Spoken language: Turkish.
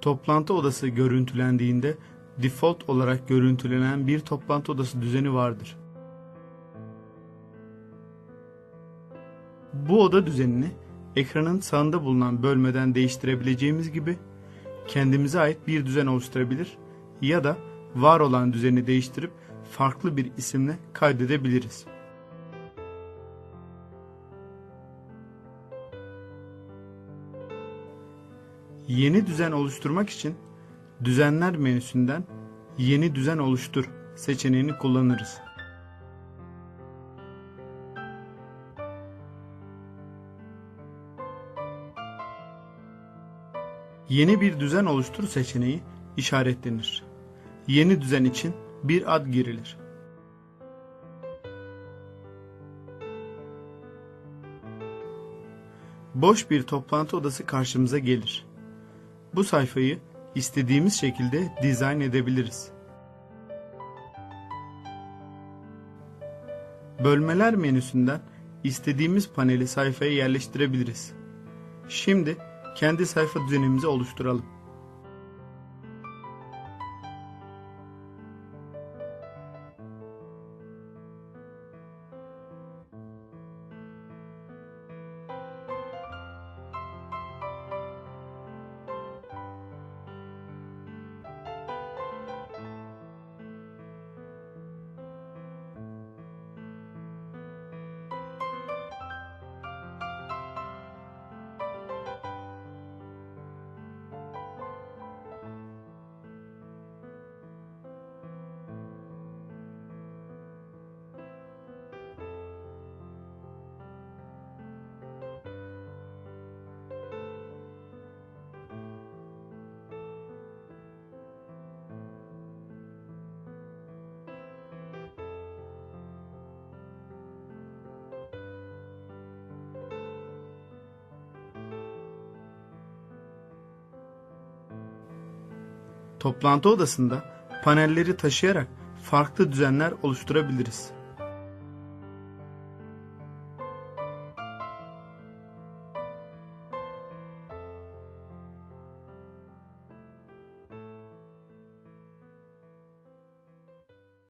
Toplantı odası görüntülendiğinde default olarak görüntülenen bir toplantı odası düzeni vardır. Bu oda düzenini ekranın sağında bulunan bölmeden değiştirebileceğimiz gibi kendimize ait bir düzen oluşturabilir ya da var olan düzeni değiştirip farklı bir isimle kaydedebiliriz. Yeni düzen oluşturmak için düzenler menüsünden yeni düzen oluştur seçeneğini kullanırız. Yeni bir düzen oluştur seçeneği işaretlenir. Yeni düzen için bir ad girilir. Boş bir toplantı odası karşımıza gelir. Bu sayfayı istediğimiz şekilde dizayn edebiliriz. Bölmeler menüsünden istediğimiz paneli sayfaya yerleştirebiliriz. Şimdi kendi sayfa düzenimizi oluşturalım. Toplantı odasında panelleri taşıyarak farklı düzenler oluşturabiliriz.